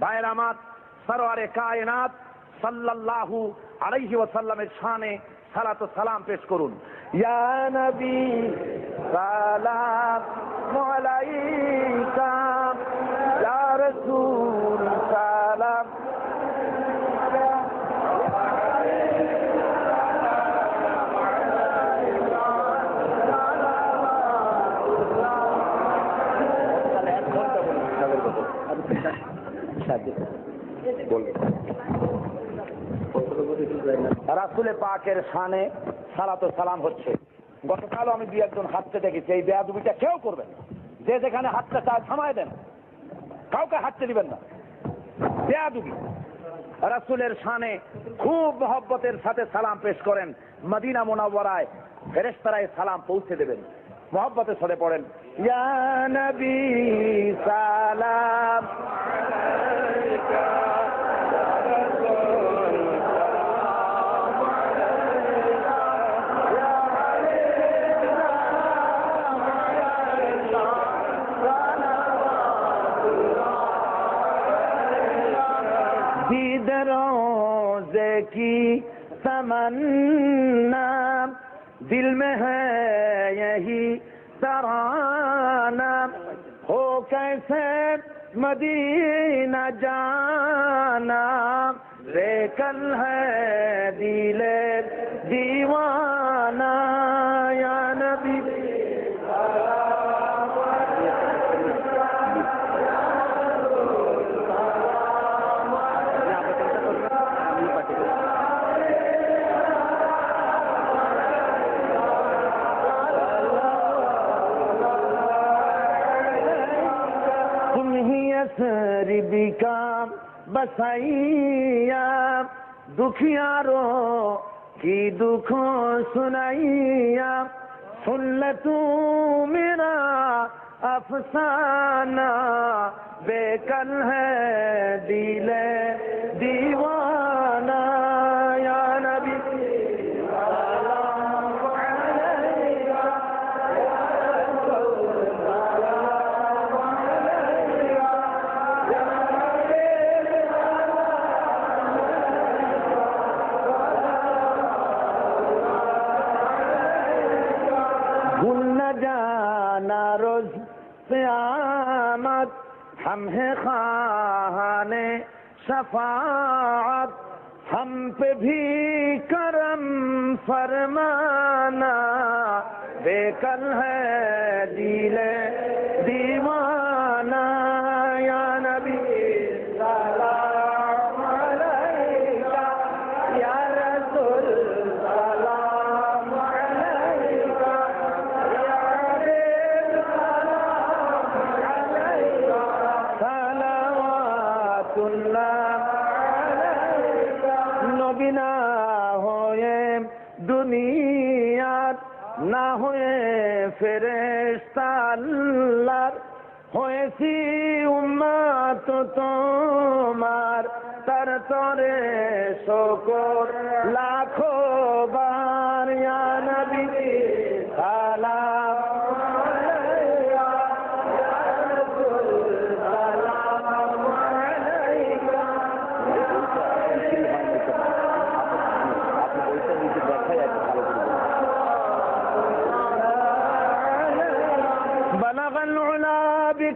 ভাইয়ের আমার সরোয়ারে কায়নাত, সাল্লাল্লাহু আলাইহি ওয়াসাল্লামের শানে সালাত সালাম পেশ করুন। ইয়া নবী, সালাম আলাইকা। রাসুলে পাকের শানে সালাত সালাম হচ্ছে। গতকালও আমি দুই একজন হাঁটতে দেখেছি, এই বেয়াদুবিটা কেউ করবেন যে যেখানে হাঁটতে চায় থামায় দেন। কাউকে হাঁটতে দিবেন না। বেয়াদুবি। রাসুলের শানে খুব মহব্বতের সাথে সালাম পেশ করেন। মদিনা মোনাওয়ারায় ফেরেস্তারায় সালাম পৌঁছে দেবেন। মহব্বতে সরে পড়েন। ইয়ানবী সালাম। দিদরো যে কি সমন্না دل میں ہے یہی ترانہ۔ ہو کیسے مدینہ جانا۔ کل ہے دل دیوان کا بسائیا دکھیاروں کی دکھوں سنائیا سن لوں میرا افسانہ بے کل ہے دل۔ روزانہ روز قیامت، ہم ہیں خانے شفاعت، ہم پہ بھی کرم فرمانا، بے کل ہے دیلے دیوان দুনিয়ার না হয়ে ফেরে আল্লাহর। হয়েছি উম্মাত তোমার তার তরে শকর লাখো বার।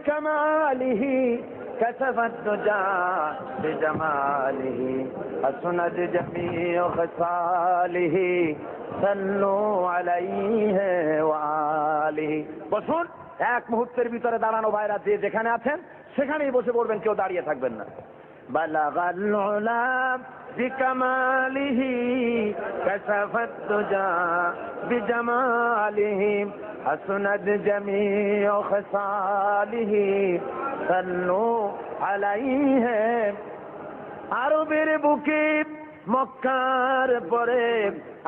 العلا بكماله كسف الدجى بجماله حسنت جميع خصاله صلوا عليه وآله বসুন এক মুহূর্তের ভিতরে দাঁড়ানো ভাইরা যে যেখানে আছেন সেখানেই বসে পড়বেন কেউ দাঁড়িয়ে থাকবেন না بلغ العلا بكماله كشف الدجى بجماله حسنت جميع خصاله صلوا عليه আরবের বুকে মক্কার পরে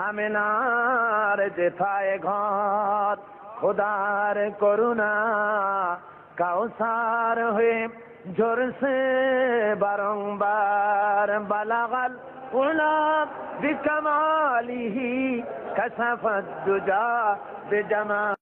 আমিনার যেথায় ঘর খোদার করুণা কাউসার হয়ে جرس برنبار بلغ الغلام بكماله كسف الدجى بجمال